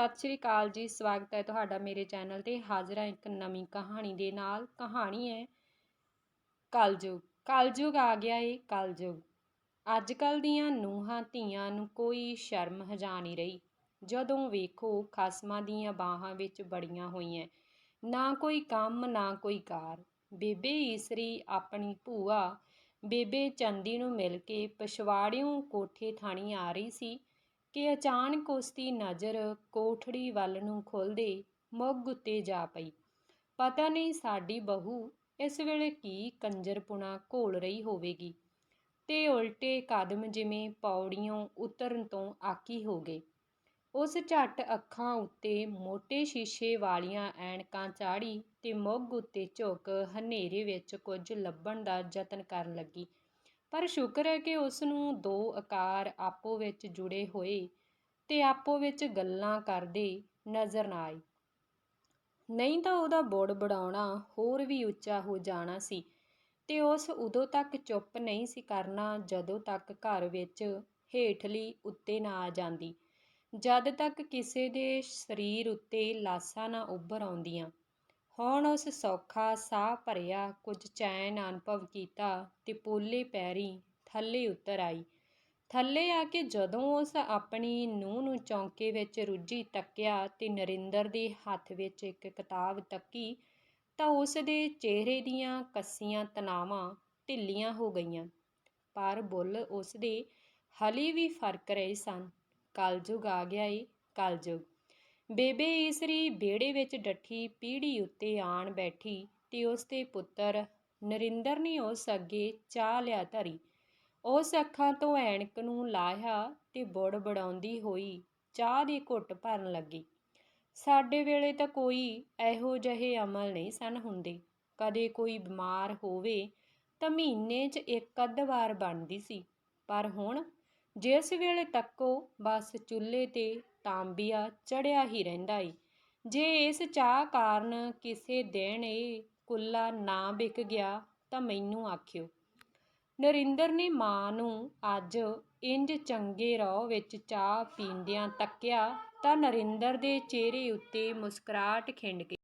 ਸਤਿ ਸ਼੍ਰੀ ਅਕਾਲ ਜੀ, ਸਵਾਗਤ ਹੈ ਤੁਹਾਡਾ ਮੇਰੇ ਚੈਨਲ ਤੇ। ਹਾਜ਼ਰ ਹਾਂ ਇੱਕ ਨਵੀਂ ਕਹਾਣੀ ਦੇ ਨਾਲ। ਕਹਾਣੀ ਹੈ ਕਲਯੁਗ। ਕਲਯੁਗ ਆ ਗਿਆ ਏ ਕਲਯੁਗ। ਅੱਜ ਕੱਲ ਦੀਆਂ ਨੂੰਹਾਂ ਧੀਆਂ ਨੂੰ ਕੋਈ ਸ਼ਰਮ ਹਜਾ ਨਹੀਂ ਰਹੀ। ਜਦੋਂ ਵੇਖੋ, ਖਸਮਾਂ ਦੀਆਂ ਬਾਹਾਂ ਵਿੱਚ ਬੜੀਆਂ ਹੋਈਆਂ। ਨਾ ਕੋਈ ਕੰਮ, ਨਾ ਕੋਈ ਕਾਰ। ਬੇਬੇ ਈਸਰੀ ਆਪਣੀ ਭੂਆ ਬੇਬੇ ਚੰਦੀ ਨੂੰ ਮਿਲ ਕੇ ਪਛਵਾੜਿਓਂ ਕੋਠੇ ਥਾਣੀ ਆ ਰਹੀ ਸੀ। ਕਿ ਅਚਾਨਕ ਉਸ ਦੀ ਨਜ਼ਰ ਕੋਠੜੀ ਵੱਲ ਨੂੰ ਖੁੱਲਦੇ ਮੁੱਗ ਉੱਤੇ ਜਾ ਪਈ। ਪਤਾ ਨਹੀਂ ਸਾਡੀ ਬਹੂ ਇਸ ਵੇਲੇ ਕੀ ਕੰਜਰਪੁਣਾ ਘੋਲ ਰਹੀ ਹੋਵੇਗੀ। ਤੇ ਉਲਟੇ ਕਦਮ ਜਿਵੇਂ ਪੌੜੀਆਂ ਉਤਰਨ ਤੋਂ ਆਕੀ ਹੋ ਗਏ। ਉਸ ਝੱਟ ਅੱਖਾਂ ਉੱਤੇ ਮੋٹے ਸ਼ੀਸ਼ੇ ਵਾਲੀਆਂ ਐਨਕਾਂ ਚਾੜੀ ਤੇ ਮੁੱਗ ਉੱਤੇ ਝੁਕ ਹਨੇਰੇ ਵਿੱਚ ਕੁਝ ਲੱਭਣ ਦਾ ਯਤਨ ਕਰਨ ਲੱਗੀ। ਪਰ ਸ਼ੁਕਰ ਹੈ ਕਿ ਉਸ ਨੂੰ ਦੋ ਆਕਾਰ ਆਪੋ ਵਿੱਚ ਜੁੜੇ ਹੋਏ ਤੇ ਆਪੋ ਵਿੱਚ ਗੱਲਾਂ ਕਰਦੇ ਨਜ਼ਰ ਨਾ ਆਈ ਨਹੀਂ ਤਾਂ ਉਹਦਾ ਬੁੜ ਬੜਾਉਣਾ ਹੋਰ ਵੀ ਉੱਚਾ ਹੋ ਜਾਣਾ ਸੀ ਤੇ ਉਸ ਉਦੋਂ ਤੱਕ ਚੁੱਪ ਨਹੀਂ ਸੀ ਕਰਨਾ ਜਦੋਂ ਤੱਕ ਘਰ ਵਿੱਚ ਹੇਠਲੀ ਉੱਤੇ ਨਾ ਆ ਜਾਂਦੀ। ਜਦ ਤੱਕ ਕਿਸੇ ਦੇ ਸਰੀਰ ਉੱਤੇ ਲਾਸਾਂ ਨਾ ਉੱਭਰ ਆਉਂਦੀਆਂ ਹੁਣ ਉਸ ਸੌਖਾ ਸਾਹ ਭਰਿਆ, ਕੁਝ ਚੈਨ ਅਨੁਭਵ ਕੀਤਾ ਤੇ ਪੋਲੇ ਪੈਰੀ ਥੱਲੇ ਉਤਰ ਆਈ। ਥੱਲੇ ਆ ਕੇ ਜਦੋਂ ਉਸ ਆਪਣੀ ਨੂੰਹ ਨੂੰ ਚੌਂਕੇ ਵਿੱਚ ਰੁੱਝੀ ਤੱਕਿਆ ਤੇ ਨਰਿੰਦਰ ਦੇ ਹੱਥ ਵਿੱਚ ਇੱਕ ਕਿਤਾਬ ਤੱਕੀ, ਤਾਂ ਉਸ ਦੇ ਚਿਹਰੇ ਦੀਆਂ ਕੱਸੀਆਂ, ਤਣਾਵਾਂ ਢਿੱਲੀਆਂ ਹੋ ਗਈਆਂ। ਪਰ ਬੁੱਲ ਉਸ ਦੇ ਹਲੇ ਵੀ ਫ਼ਰਕ ਰਹੇ ਸਨ। ਕਲਯੁਗ ਆ ਗਿਆ ਏ ਕਲਯੁਗ ਬੇਬੇ ਈਸਰੀ ਬੇੜੇ ਵਿੱਚ ਡੱਠੀ ਪੀੜੀ ਉੱਤੇ ਆਣ ਬੈਠੀ ਤੇ ਉਸ ਦੇ ਪੁੱਤਰ ਨਰਿੰਦਰ ਨੇ ਉਸ ਅੱਗੇ ਚਾਹ ਲਿਆ ਧਰੀ। ਉਸ ਅੱਖਾਂ ਤੋਂ ਐਣਕ ਨੂੰ ਲਾਹਿਆ ਤੇ ਬੁੜ ਬੜਾਉਂਦੀ ਹੋਈ ਚਾਹ ਦੀ ਘੁੱਟ ਭਰਨ ਲੱਗੀ। ਸਾਡੇ ਵੇਲੇ ਤਾਂ ਕੋਈ ਇਹੋ ਜਿਹੇ ਅਮਲ ਨਹੀਂ ਸਨ ਹੁੰਦੇ। ਕਦੇ ਕੋਈ ਬਿਮਾਰ ਹੋਵੇ ਤਾਂ ਮਹੀਨੇ 'ਚ ਇੱਕ ਅੱਧ ਵਾਰ ਬਣਦੀ ਸੀ। ਪਰ ਹੁਣ ਜਿਸ ਵੇਲੇ ਤੱਕੋ ਬਸ ਚੁੱਲ੍ਹੇ ਤੇ ਤਾਂਬੀਆ ਚੜਿਆ ਹੀ ਰਹਿੰਦਾ ਏ ਜੇ ਇਸ ਚਾਹ ਕਾਰਨ ਕਿਸੇ ਦਿਨ ਇਹ ਕੁੱਲਾ ਨਾ ਵਿਕ ਗਿਆ ਤਾਂ ਮੈਨੂੰ ਆਖਿਓ। ਨਰਿੰਦਰ ਨੇ ਮਾਂ ਨੂੰ ਅੱਜ ਇੰਜ ਚੰਗੇ ਰੋਹ ਵਿੱਚ ਚਾਹ ਪੀਂਦਿਆਂ ਤੱਕਿਆ ਤਾਂ ਨਰਿੰਦਰ ਦੇ ਚਿਹਰੇ ਉੱਤੇ ਮੁਸਕਰਾਹਟ ਖਿੰਡ ਗਈ।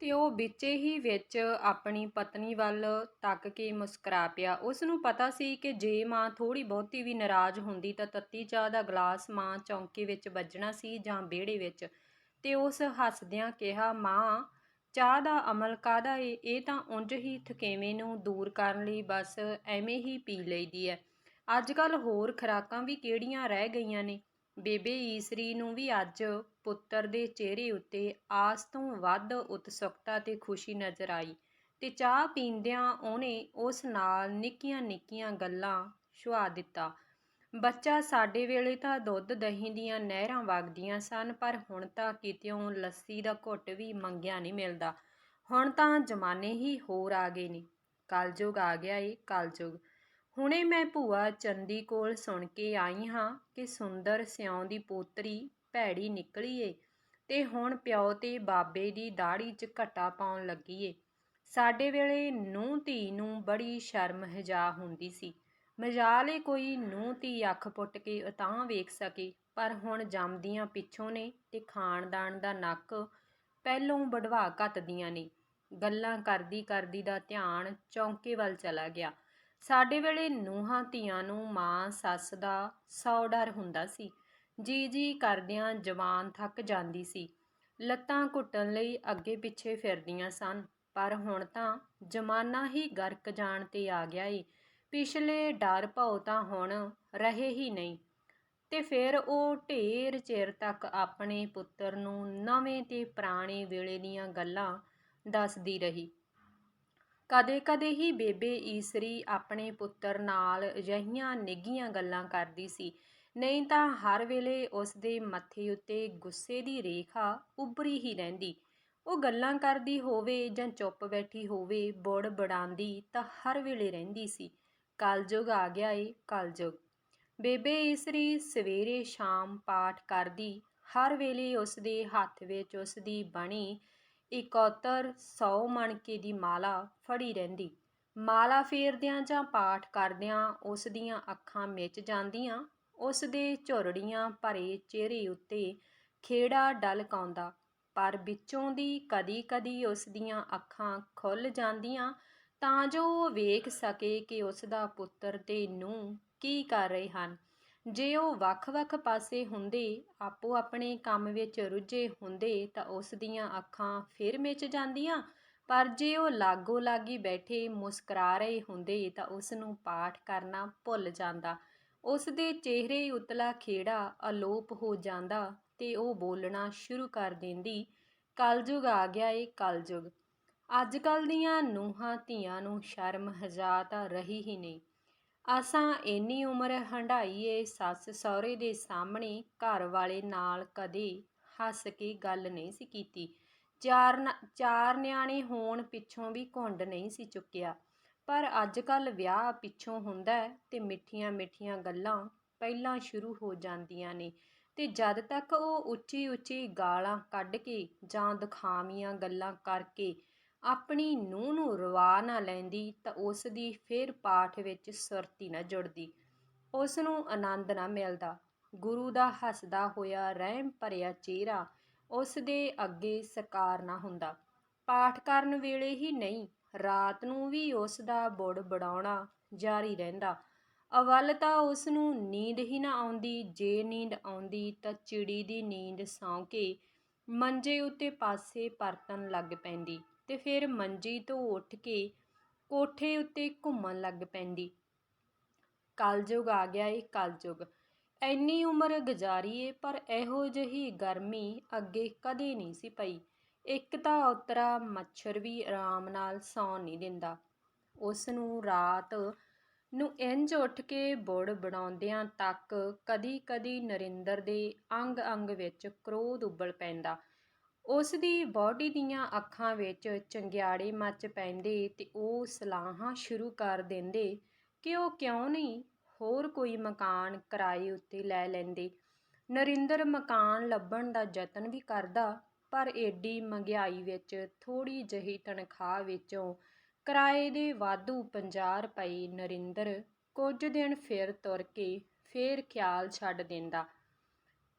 ਤੇ ਉਹ ਵਿੱਚ ਹੀ ਵਿੱਚ ਆਪਣੀ ਪਤਨੀ ਵੱਲ ਤੱਕ ਕੇ ਮੁਸਕਰਾ ਪਿਆ। ਉਸ ਨੂੰ ਪਤਾ ਸੀ ਕਿ ਜੇ ਮਾਂ ਥੋੜੀ ਬਹੁਤੀ ਵੀ ਨਾਰਾਜ਼ ਹੁੰਦੀ ਤਾਂ ਤੱਤੀ ਚਾਹ ਦਾ ਗਲਾਸ ਮਾਂ ਚੌਂਕੇ ਵਿੱਚ ਵੱਜਣਾ ਸੀ ਜਾਂ ਵਿਹੜੇ ਵਿੱਚ। ਤੇ ਉਸ ਹੱਸਦਿਆਂ ਕਿਹਾ, ਮਾਂ, ਚਾਹ ਦਾ ਅਮਲ ਕਾਦਾ ਏ? ਇਹ ਤਾਂ ਉਂਝ ਹੀ ਥਕੇਵੇਂ ਨੂੰ ਦੂਰ ਕਰਨ ਲਈ ਬਸ ਐਵੇਂ ਹੀ ਪੀ ਲਈਦੀ ਐ। ਅੱਜ ਕੱਲ ਹੋਰ ਖਰਾਕਾਂ ਵੀ ਕਿਹੜੀਆਂ ਰਹਿ ਗਈਆਂ ਨੇ? ਬੇਬੇ ਈਸਰੀ ਨੂੰ ਵੀ ਅੱਜ ਪੁੱਤਰ ਦੇ ਚਿਹਰੇ ਉੱਤੇ ਆਸ ਤੋਂ ਵੱਧ ਉਤਸੁਕਤਾ ਤੇ ਖੁਸ਼ੀ ਨਜ਼ਰ ਆਈ ਤੇ ਚਾਹ ਪੀਂਦਿਆਂ ਉਹਨੇ ਉਸ ਨਾਲ ਨਿੱਕੀਆਂ ਨਿੱਕੀਆਂ ਗੱਲਾਂ ਛੁਆ ਦਿੱਤਾ। ਬੱਚਾ ਸਾਡੇ ਵੇਲੇ ਤਾਂ ਦੁੱਧ ਦਹੀਂ ਦੀਆਂ ਨਹਿਰਾਂ ਵਗਦੀਆਂ ਸਨ, ਪਰ ਹੁਣ ਤਾਂ ਕਿਤਿਓਂ ਲੱਸੀ ਦਾ ਘੁੱਟ ਵੀ ਮੰਗਿਆ ਨਹੀਂ ਮਿਲਦਾ। ਹੁਣ ਤਾਂ ਜ਼ਮਾਨੇ ਹੀ ਹੋਰ ਆ ਗਏ ਨੇ। ਕਲਯੁਗ ਆ ਗਿਆ ਏ, ਕਲਯੁਗ। ਹੁਣੇ ਮੈਂ ਭੂਆ ਚੰਦੀ ਕੋਲ ਸੁਣ ਕੇ ਆਈ ਹਾਂ ਕਿ ਸੁੰਦਰ ਸਿਉਂ ਦੀ ਪੋਤਰੀ ਭੈੜੀ ਨਿਕਲੀ ਏ ਤੇ ਹੁਣ ਪਿਓ ਤੇ ਬਾਬੇ ਦੀ ਦਾੜੀ 'ਚ ਘਟਾ ਪਾਉਣ ਲੱਗੀ ਏ। ਸਾਡੇ ਵੇਲੇ ਨੂੰਹ ਧੀ ਨੂੰ ਬੜੀ ਸ਼ਰਮ ਹਜਾ ਹੁੰਦੀ ਸੀ। ਮਜਾਲੇ ਕੋਈ ਨੂੰਹ ਧੀ ਅੱਖ ਪੁੱਟ ਕੇ ਉਤਾਂ ਵੇਖ ਸਕੇ, ਪਰ ਹੁਣ ਜੰਮਦੀਆਂ ਪਿੱਛੋਂ ਨੇ ਤੇ ਖਾਨਦਾਨ ਦਾ ਨੱਕ ਪਹਿਲੋਂ ਵਢਵਾ ਘੱਟਦੀਆਂ ਨੇ। ਗੱਲਾਂ ਕਰਦੀ ਕਰਦੀ ਦਾ ਧਿਆਨ ਚੌਂਕੇ ਵੱਲ ਚਲਾ ਗਿਆ। ਸਾਡੇ ਵੇਲੇ ਨੂੰਹਾਂ, ਧੀਆਂ ਨੂੰ ਮਾਂ, ਸੱਸ ਦਾ ਸੌ ਡਰ ਹੁੰਦਾ ਸੀ। ਜੀ ਜੀ ਕਰਦਿਆਂ ਜਵਾਨ ਥੱਕ ਜਾਂਦੀ ਸੀ। ਲੱਤਾਂ ਘੁੱਟਣ ਲਈ ਅੱਗੇ ਪਿੱਛੇ ਫਿਰਦੀਆਂ ਸਨ, ਪਰ ਹੁਣ ਤਾਂ ਜ਼ਮਾਨਾ ਹੀ ਗਰਕ ਜਾਣ ਤੇ ਆ ਗਿਆ ਏ। ਪਿਛਲੇ ਡਰ ਭਉ ਤਾਂ ਹੁਣ ਰਹੇ ਹੀ ਨਹੀਂ। ਤੇ ਫਿਰ ਉਹ ਢੇਰ ਚਿਰ ਤੱਕ ਆਪਣੇ ਪੁੱਤਰ ਨੂੰ ਨਵੇਂ ਤੇ ਪੁਰਾਣੇ ਵੇਲੇ ਦੀਆਂ ਗੱਲਾਂ ਦੱਸਦੀ ਰਹੀ। ਕਦੇ-ਕਦੇ ਹੀ ਬੇਬੇ ਈਸਰੀ ਆਪਣੇ ਪੁੱਤਰ ਨਾਲ ਅਜਿਹੀਆਂ ਨਿੱਘੀਆਂ ਗੱਲਾਂ ਕਰਦੀ ਸੀ। ਨਹੀਂ ਤਾਂ ਹਰ ਵੇਲੇ ਉਸਦੇ ਮੱਥੇ ਉੱਤੇ ਗੁੱਸੇ ਦੀ ਰੇਖਾ ਉੱਭਰੀ ਹੀ ਰਹਿੰਦੀ। ਉਹ ਗੱਲਾਂ ਕਰਦੀ ਹੋਵੇ ਜਾਂ ਚੁੱਪ ਬੈਠੀ ਹੋਵੇ, ਬੁੜ ਬੜਾਂਦੀ ਤਾਂ ਹਰ ਵੇਲੇ ਰਹਿੰਦੀ ਸੀ। ਕਲਯੁਗ ਆ ਗਿਆ ਏ ਕਲਯੁਗ। ਬੇਬੇ ਈਸਰੀ ਸਵੇਰੇ ਸ਼ਾਮ ਪਾਠ ਕਰਦੀ, ਹਰ ਵੇਲੇ ਉਸਦੇ ਹੱਥ ਵਿੱਚ ਉਸਦੀ ਬਣੀ ਇਕੌਤਰ ਸੌ ਮਣਕੇ ਦੀ ਮਾਲਾ ਫੜੀ ਰਹਿੰਦੀ। ਮਾਲਾ ਫੇਰਦਿਆਂ ਜਾਂ ਪਾਠ ਕਰਦਿਆਂ ਉਸ ਦੀਆਂ ਅੱਖਾਂ ਮਿਚ ਜਾਂਦੀਆਂ, ਉਸ ਦੇ ਝੁਰੜੀਆਂ ਭਰੇ ਚਿਹਰੇ ਉੱਤੇ ਖੇੜਾ ਡਲਕਾਉਂਦਾ ਪਰ ਵਿੱਚੋਂ ਦੀ ਕਦੀ-ਕਦੀ ਉਸ ਦੀਆਂ ਅੱਖਾਂ ਖੁੱਲ੍ਹ ਜਾਂਦੀਆਂ, ਤਾਂ ਜੋ ਉਹ ਵੇਖ ਸਕੇ ਕਿ ਉਸ ਦਾ ਪੁੱਤਰ ਤੇ ਨੂੰਹ ਕੀ ਕਰ ਰਹੇ ਹਨ। ਜੇ ਉਹ ਵੱਖ-ਵੱਖ ਪਾਸੇ ਹੁੰਦੇ, ਆਪੋ ਆਪਣੇ ਕੰਮ ਵਿੱਚ ਰੁੱਝੇ ਹੁੰਦੇ ਤਾਂ ਉਸ ਦੀਆਂ ਅੱਖਾਂ ਫਿਰ ਮਿਚ ਜਾਂਦੀਆਂ। ਪਰ ਜੇ ਉਹ ਲਾਗੋ ਲਾਗੀ ਬੈਠੇ ਮੁਸਕਰਾ ਰਹੇ ਹੁੰਦੇ ਤਾਂ ਉਸ ਨੂੰ ਪਾਠ ਕਰਨਾ ਭੁੱਲ ਜਾਂਦਾ। ਉਸ ਦੇ ਚਿਹਰੇ ਉਤਲਾ ਖੇੜਾ ਅਲੋਪ ਹੋ ਜਾਂਦਾ ਤੇ ਉਹ ਬੋਲਣਾ ਸ਼ੁਰੂ ਕਰ ਦਿੰਦੀ, ਕਲਯੁਗ ਆ ਗਿਆ ਏ ਕਲਯੁਗ। ਅੱਜ ਕੱਲ ਦੀਆਂ ਨੂੰਹਾਂ ਧੀਆਂ ਨੂੰ ਸ਼ਰਮ ਹਜਾ ਤਾਂ ਰਹੀ ਹੀ ਨਹੀਂ। ਅਸਾਂ ਇੰਨੀ ਉਮਰ ਹੰਢਾਈਏ ਸੱਸ ਸਹੁਰੇ ਦੇ ਸਾਹਮਣੇ ਘਰ ਵਾਲੇ ਨਾਲ ਕਦੇ ਹੱਸ ਕੇ ਗੱਲ ਨਹੀਂ ਸੀ ਕੀਤੀ। ਚਾਰ ਨ- ਚਾਰ ਨਿਆਣੇ ਹੋਣ ਪਿੱਛੋਂ ਵੀ ਘੁੰਡ ਨਹੀਂ ਸੀ ਚੁੱਕਿਆ। ਪਰ ਅੱਜ ਕੱਲ ਵਿਆਹ ਪਿੱਛੋਂ ਹੁੰਦਾ ਹੈ ਤੇ ਮਿੱਠੀਆਂ ਮਿੱਠੀਆਂ ਗੱਲਾਂ ਪਹਿਲਾਂ ਸ਼ੁਰੂ ਹੋ ਜਾਂਦੀਆਂ ਨੇ ਤੇ ਜਦ ਤੱਕ ਉਹ ਉੱਚੀ ਉੱਚੀ ਗਾਲਾਂ ਕੱਢ ਕੇ ਜਾਂ ਦੁਖਾਵੀਆਂ ਗੱਲਾਂ ਕਰਕੇ ਆਪਣੀ ਨੂੰਹ ਨੂੰ ਰਵਾ ਨਾ ਲੈਂਦੀ ਤਾਂ ਉਸ ਦੀ ਫਿਰ ਪਾਠ ਵਿੱਚ ਸੁਰਤੀ ਨਾ ਜੁੜਦੀ। ਉਸ ਨੂੰ ਆਨੰਦ ਨਾ ਮਿਲਦਾ। ਗੁਰੂ ਦਾ ਹੱਸਦਾ ਹੋਇਆ, ਰਹਿਮ ਭਰਿਆ ਚਿਹਰਾ ਉਸ ਦੇ ਅੱਗੇ ਸਕਾਰ ਨਾ ਹੁੰਦਾ। ਪਾਠ ਕਰਨ ਵੇਲੇ ਹੀ ਨਹੀਂ, ਰਾਤ ਨੂੰ ਵੀ ਉਸ ਦਾ ਬੁੜ ਬੜਾਉਣਾ ਜਾਰੀ ਰਹਿੰਦਾ। ਅਵਲ ਤਾਂ ਉਸ ਨੂੰ ਨੀਂਦ ਹੀ ਨਾ ਆਉਂਦੀ। ਜੇ ਨੀਂਦ ਆਉਂਦੀ ਤਾਂ ਚਿੜੀ ਦੀ ਨੀਂਦ ਸੌਂ ਕੇ ਮੰਜੇ ਉੱਤੇ ਪਾਸੇ ਪਰਤਣ ਲੱਗ ਪੈਂਦੀ। ਤੇ ਫਿਰ ਮੰਜੀ ਤੋਂ ਉੱਠ ਕੇ ਕੋਠੇ ਉੱਤੇ ਘੁੰਮਣ ਲੱਗ ਪੈਂਦੀ। ਕਲਯੁਗ ਆ ਗਿਆ ਏ ਕਲਯੁਗ। ਐਨੀ ਉਮਰ ਗੁਜ਼ਾਰੀ ਏ, ਪਰ ਇਹੋ ਜਿਹੀ ਗਰਮੀ ਅੱਗੇ ਕਦੇ ਨਹੀਂ ਸੀ ਪਈ। ਇੱਕ ਤਾਂ ਉਤਰਾ ਮੱਛਰ ਵੀ ਆਰਾਮ ਨਾਲ ਸੌਣ ਨਹੀਂ ਦਿੰਦਾ। ਉਸ ਨੂੰ ਰਾਤ ਨੂੰ ਇੰਜ ਉੱਠ ਕੇ ਬੁੜ ਬਣਾਉਂਦਿਆਂ ਤੱਕ ਕਦੀ-ਕਦੀ ਨਰਿੰਦਰ ਦੇ ਅੰਗ-ਅੰਗ ਵਿੱਚ ਕ੍ਰੋਧ ਉੱਬਲ ਪੈਂਦਾ। ਉਸ ਦੀ ਬੋਡੀ ਦੀਆਂ ਅੱਖਾਂ ਵਿੱਚ ਚੰਗਿਆੜੇ ਮੱਚ ਪੈਂਦੇ ਤੇ ਉਹ ਸਲਾਹਾਂ ਸ਼ੁਰੂ ਕਰ ਦਿੰਦੇ ਕਿ ਉਹ ਕਿਉਂ ਨਹੀਂ, ਹੋਰ ਕੋਈ ਮਕਾਨ ਕਿਰਾਏ ਉੱਤੇ ਲੈ ਲੈਂਦੇ। ਨਰਿੰਦਰ ਮਕਾਨ ਲੱਭਣ ਦਾ ਯਤਨ ਵੀ ਕਰਦਾ, ਪਰ ਏਡੀ ਮਹਿੰਗਾਈ ਵਿੱਚ ਥੋੜੀ ਜਿਹੀ ਤਨਖਾਹ ਵਿੱਚੋਂ ਕਿਰਾਏ ਦੇ ਵਾਧੂ 50 ਰੁਪਏ ਨਰਿੰਦਰ ਕੁਝ ਦਿਨ ਫਿਰ ਤੁਰ ਕੇ ਫੇਰ ਖਿਆਲ ਛੱਡ ਦਿੰਦਾ।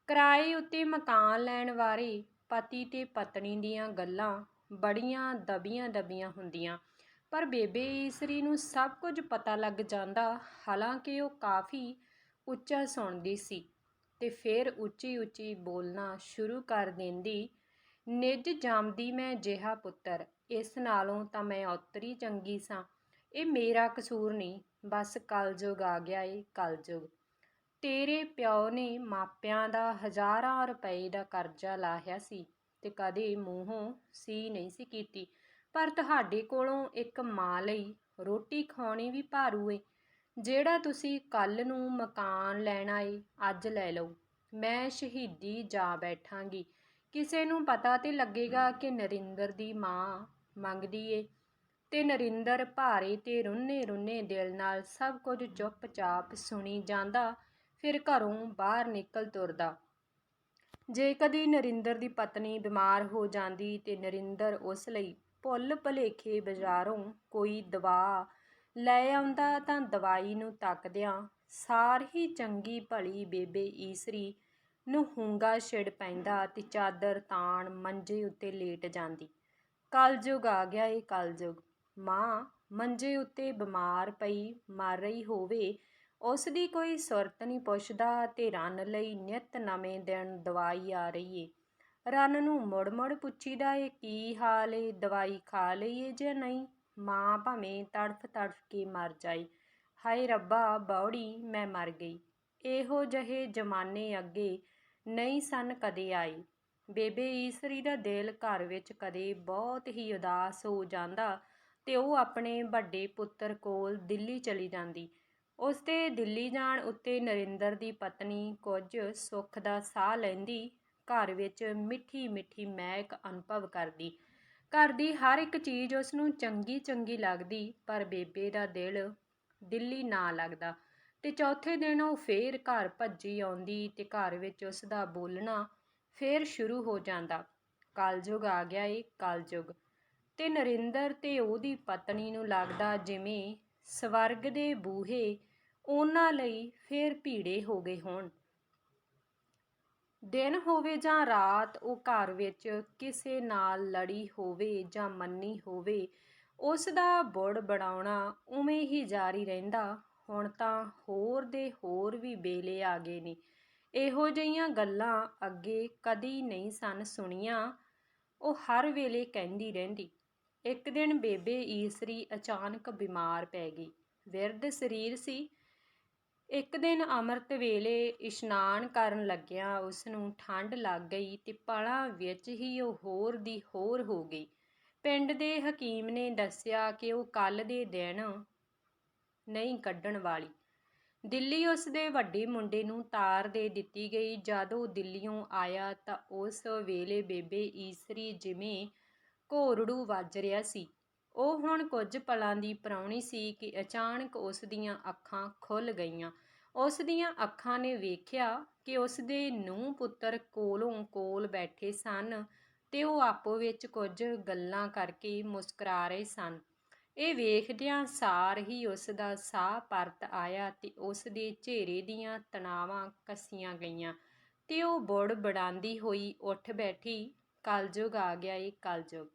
ਕਿਰਾਏ ਉੱਤੇ ਮਕਾਨ ਲੈਣ ਵਾਲੇ ਪਤੀ ਤੇ ਪਤਨੀ ਦੀਆਂ ਗੱਲਾਂ ਬੜੀਆਂ ਦਬੀਆਂ ਦਬੀਆਂ ਹੁੰਦੀਆਂ। ਪਰ ਬੇਬੇ ਈਸਰੀ ਨੂੰ ਸਭ ਕੁਝ ਪਤਾ ਲੱਗ ਜਾਂਦਾ, ਹਾਲਾਂਕਿ ਉਹ ਕਾਫੀ ਉੱਚਾ ਸੁਣਦੀ ਸੀ ਤੇ ਫਿਰ ਉੱਚੀ ਉੱਚੀ ਬੋਲਣਾ ਸ਼ੁਰੂ ਕਰ ਦਿੰਦੀ, ਨਿੱਜ ਜਾਮਦੀ ਮੈਂ ਜਿਹਾ ਪੁੱਤਰ, ਇਸ ਨਾਲੋਂ ਤਾਂ ਮੈਂ ਔਤਰੀ ਚੰਗੀ ਸਾਂ। ਇਹ ਮੇਰਾ ਕਸੂਰ ਨਹੀਂ, ਬਸ ਕਲਯੁਗ ਆ ਗਿਆ ਏ ਕਲਯੁਗ। ਤੇਰੇ ਪਿਓ ਨੇ ਮਾਪਿਆਂ ਦਾ ਹਜ਼ਾਰਾਂ ਰੁਪਏ ਦਾ ਕਰਜ਼ਾ ਲਾਹਿਆ ਸੀ ਤੇ ਕਦੇ ਮੂੰਹੋਂ ਸੀ ਨਹੀਂ ਸੀ ਕੀਤੀ। ਪਰ ਤੁਹਾਡੇ ਕੋਲੋਂ ਇੱਕ ਮਾਂ ਲਈ ਰੋਟੀ ਖਾਣੀ ਵੀ ਭਾਰੂ ਏ। ਜਿਹੜਾ ਤੁਸੀਂ ਕੱਲ ਨੂੰ ਮਕਾਨ ਲੈਣਾ ਏ ਅੱਜ ਲੈ ਲਓ। ਮੈਂ ਸ਼ਹੀਦੀ ਜਾ ਬੈਠਾਂਗੀ। ਕਿਸੇ ਨੂੰ ਪਤਾ ਤੇ ਲੱਗੇਗਾ ਕਿ ਨਰਿੰਦਰ ਦੀ ਮਾਂ ਮੰਗਦੀ ਏ। ਤੇ ਨਰਿੰਦਰ ਭਾਰੇ ਤੇ ਰੁੰਨੇ ਰੁੰਨੇ ਦਿਲ ਨਾਲ ਸਭ ਕੁਝ ਚੁੱਪਚਾਪ ਸੁਣੀ ਜਾਂਦਾ ਫਿਰ ਘਰੋਂ ਬਾਹਰ ਨਿਕਲ ਤੁਰਦਾ। ਜੇ ਕਦੀ ਨਰਿੰਦਰ ਦੀ ਪਤਨੀ ਬਿਮਾਰ ਹੋ ਜਾਂਦੀ ਤੇ ਨਰਿੰਦਰ ਉਸ ਲਈ ਭੁੱਲ ਭਲੇਖੇ ਬਾਜ਼ਾਰੋਂ ਕੋਈ ਦਵਾ ਲੈ ਆਉਂਦਾ ਤਾਂ ਦਵਾਈ ਨੂੰ ਤੱਕਦਿਆਂ ਸਾਰ ਹੀ ਚੰਗੀ ਭਲੀ ਬੇਬੇ ਈਸਰੀ ਨੂੰ ਹੁੰਗਾ ਛਿੜ ਪੈਂਦਾ ਤੇ ਚਾਦਰ ਤਾਣ ਮੰਜੇ ਉੱਤੇ ਲੇਟ ਜਾਂਦੀ। ਕਲਯੁਗ ਆ ਗਿਆ ਏ ਕਲਯੁਗ। ਮਾਂ ਮੰਜੇ ਉੱਤੇ ਬਿਮਾਰ ਪਈ ਮਰ ਰਹੀ ਹੋਵੇ ਉਸ ਦੀ ਕੋਈ ਸੁਰਤ ਨਹੀਂ ਪੁੱਛਦਾ ਤੇ ਰਨ ਲਈ ਨਿਤ ਨਵੇਂ ਦਿਨ ਦਵਾਈ ਆ ਰਹੀ ਏ। ਰਨ ਨੂੰ ਮੁੜ-ਮੁੜ ਪੁੱਛੀਦਾ ਏ ਕੀ ਹਾਲ ਏ? ਦਵਾਈ ਖਾ ਲਈਏ ਜਾਂ ਨਹੀਂ ਮਾਂ ਭਾਵੇਂ ਤੜਫ ਤੜਫ ਕੇ ਮਰ ਜਾਏ ਹਾਏ ਰੱਬਾ, ਬੌੜੀ, ਮੈਂ ਮਰ ਗਈ। ਇਹੋ ਜਿਹੇ ਜ਼ਮਾਨੇ ਅੱਗੇ ਨਹੀਂ ਸਨ ਕਦੇ ਆਏ। ਬੇਬੇ ਈਸਰੀ ਦਾ ਦਿਲ ਘਰ ਵਿੱਚ ਕਦੇ ਬਹੁਤ ਹੀ ਉਦਾਸ ਹੋ ਜਾਂਦਾ ਤੇ ਉਹ ਆਪਣੇ ਵੱਡੇ ਪੁੱਤਰ ਕੋਲ ਦਿੱਲੀ ਚਲੀ ਜਾਂਦੀ। ਉਸ ਦੇ ਦਿੱਲੀ ਜਾਣ ਉੱਤੇ ਨਰਿੰਦਰ ਦੀ ਪਤਨੀ ਕੁਝ ਸੁੱਖ ਦਾ ਸਾਹ ਲੈਂਦੀ, ਘਰ ਵਿੱਚ ਮਿੱਠੀ ਮਿੱਠੀ ਮਹਿਕ ਅਨੁਭਵ ਕਰਦੀ। ਘਰ ਦੀ ਹਰ ਇੱਕ ਚੀਜ਼ ਉਸ ਨੂੰ ਚੰਗੀ ਚੰਗੀ ਲੱਗਦੀ, ਪਰ ਬੇਬੇ ਦਾ ਦਿਲ ਦਿੱਲੀ ਨਾ ਲੱਗਦਾ। ਤੇ ਚੌਥੇ ਦਿਨ ਉਹ ਫੇਰ ਘਰ ਭੱਜੀ ਆਉਂਦੀ ਤੇ ਘਰ ਵਿੱਚ ਉਸ ਦਾ ਬੋਲਣਾ ਫੇਰ ਸ਼ੁਰੂ ਹੋ ਜਾਂਦਾ। ਕਲਯੁਗ ਆ ਗਿਆ ਏ ਕਲਯੁਗ ਤੇ ਨਰਿੰਦਰ ਤੇ ਉਹਦੀ ਪਤਨੀ ਨੂੰ ਲੱਗਦਾ ਜਿਵੇਂ ਸਵਰਗ ਦੇ ਬੂਹੇ ਉਹਨਾਂ ਲਈ ਫੇਰ ਭੀੜੇ ਹੋ ਗਏ ਹੋਣ। ਦਿਨ ਹੋਵੇ ਜਾਂ ਰਾਤ, ਉਹ ਘਰ ਵਿੱਚ ਕਿਸੇ ਨਾਲ ਲੜੀ ਹੋਵੇ ਜਾਂ ਮੰਨੀ ਹੋਵੇ, ਉਸ ਦਾ ਬੁੜ ਬਣਾਉਣਾ ਉਵੇਂ ਹੀ ਜਾਰੀ ਰਹਿੰਦਾ। ਹੁਣ ਤਾਂ ਹੋਰ ਦੇ ਹੋਰ ਵੀ ਵੇਲੇ ਆ ਗਏ ਨੇ। ਇਹੋ ਜਿਹੀਆਂ ਗੱਲਾਂ ਅੱਗੇ ਕਦੀ ਨਹੀਂ ਸਨ ਸੁਣੀਆਂ। ਉਹ ਹਰ ਵੇਲੇ ਕਹਿੰਦੀ ਰਹਿੰਦੀ, ਇੱਕ ਦਿਨ ਬੇਬੇ ਈਸਰੀ ਅਚਾਨਕ ਬਿਮਾਰ ਪੈ ਗਈ। ਵਿਰਧ ਸਰੀਰ ਸੀ ਇੱਕ ਦਿਨ ਅੰਮ੍ਰਿਤ ਵੇਲੇ ਇਸ਼ਨਾਨ ਕਰਨ ਲੱਗਿਆ ਉਸ ਨੂੰ ਠੰਡ ਲੱਗ ਗਈ ਤੇ ਪਲਾਂ ਵਿੱਚ ਹੀ ਉਹ ਹੋਰ ਦੀ ਹੋਰ ਹੋ ਗਈ। ਪਿੰਡ ਦੇ ਹਕੀਮ ਨੇ ਦੱਸਿਆ ਕਿ ਉਹ ਕੱਲ ਦੇ ਦਿਨ ਨਹੀਂ ਕੱਢਣ ਵਾਲੀ। ਦਿੱਲੀ ਉਸ ਦੇ ਵੱਡੇ ਮੁੰਡੇ ਨੂੰ ਤਾਰ ਦੇ ਦਿੱਤੀ ਗਈ। ਜਦ ਉਹ ਦਿੱਲੀੋਂ ਆਇਆ ਤਾਂ ਉਸ ਵੇਲੇ ਬੇਬੇ ਈਸਰੀ ਜਿਵੇਂ ਘੋਰੜੂ ਵੱਜ ਰਿਹਾ ਸੀ। ਉਹ ਹੁਣ ਕੁਝ ਪਲਾਂ ਦੀ ਪ੍ਰਾਹੁਣੀ ਸੀ ਕਿ ਅਚਾਨਕ ਉਸ ਦੀਆਂ ਅੱਖਾਂ ਖੁੱਲ ਗਈਆਂ। ਉਸ ਦੀਆਂ ਅੱਖਾਂ ਨੇ ਵੇਖਿਆ ਕਿ ਉਸ ਦੇ ਨੂੰਹ ਪੁੱਤਰ ਕੋਲੋਂ ਕੋਲ ਬੈਠੇ ਸਨ ਤੇ ਉਹ ਆਪੋ ਵਿੱਚ ਕੁਝ ਗੱਲਾਂ ਕਰਕੇ ਮੁਸਕਰਾ ਰਹੇ ਸਨ। ਇਹ ਵੇਖਦਿਆਂ ਸਾਰ ਹੀ ਉਸ ਦਾ ਸਾਹ ਪਰਤ ਆਇਆ ਤੇ ਉਸ ਦੇ ਚਿਹਰੇ ਦੀਆਂ ਤਣਾਵਾਂ ਕੱਸੀਆਂ ਗਈਆਂ ਤੇ ਉਹ ਬੁੜ ਬੜਾਂਦੀ ਹੋਈ ਉੱਠ ਬੈਠੀ, ਕਲਯੁਗ ਆ ਗਿਆ ਏ, ਕਲਯੁਗ।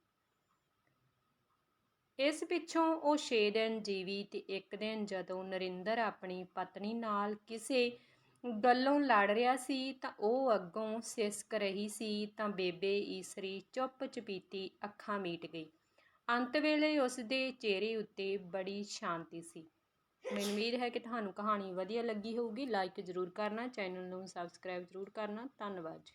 ਇਸ ਪਿੱਛੋਂ ਉਹ 6 ਦਿਨ ਜੀਵੀ ਤੇ ਇੱਕ ਦਿਨ ਜਦੋਂ ਨਰਿੰਦਰ ਆਪਣੀ ਪਤਨੀ ਨਾਲ ਕਿਸੇ ਗੱਲੋਂ ਲੜ ਰਿਹਾ ਸੀ ਤਾਂ ਉਹ ਅੱਗੋਂ ਸਿਸਕ ਰਹੀ ਸੀ ਤਾਂ ਬੇਬੇ ਈਸਰੀ ਚੁੱਪ ਚਪੀਤੀ ਅੱਖਾਂ ਮੀਟ ਗਈ। ਅੰਤ ਵੇਲੇ ਉਸ ਦੇ ਚਿਹਰੇ ਉੱਤੇ ਬੜੀ ਸ਼ਾਂਤੀ ਸੀ। ਮੈਨੂੰ ਉਮੀਦ ਹੈ ਕਿ ਤੁਹਾਨੂੰ ਕਹਾਣੀ ਵਧੀਆ ਲੱਗੀ ਹੋਊਗੀ। ਲਾਈਕ ਜ਼ਰੂਰ ਕਰਨਾ, ਚੈਨਲ ਨੂੰ ਸਬਸਕ੍ਰਾਈਬ ਜ਼ਰੂਰ ਕਰਨਾ। ਧੰਨਵਾਦ ਜੀ।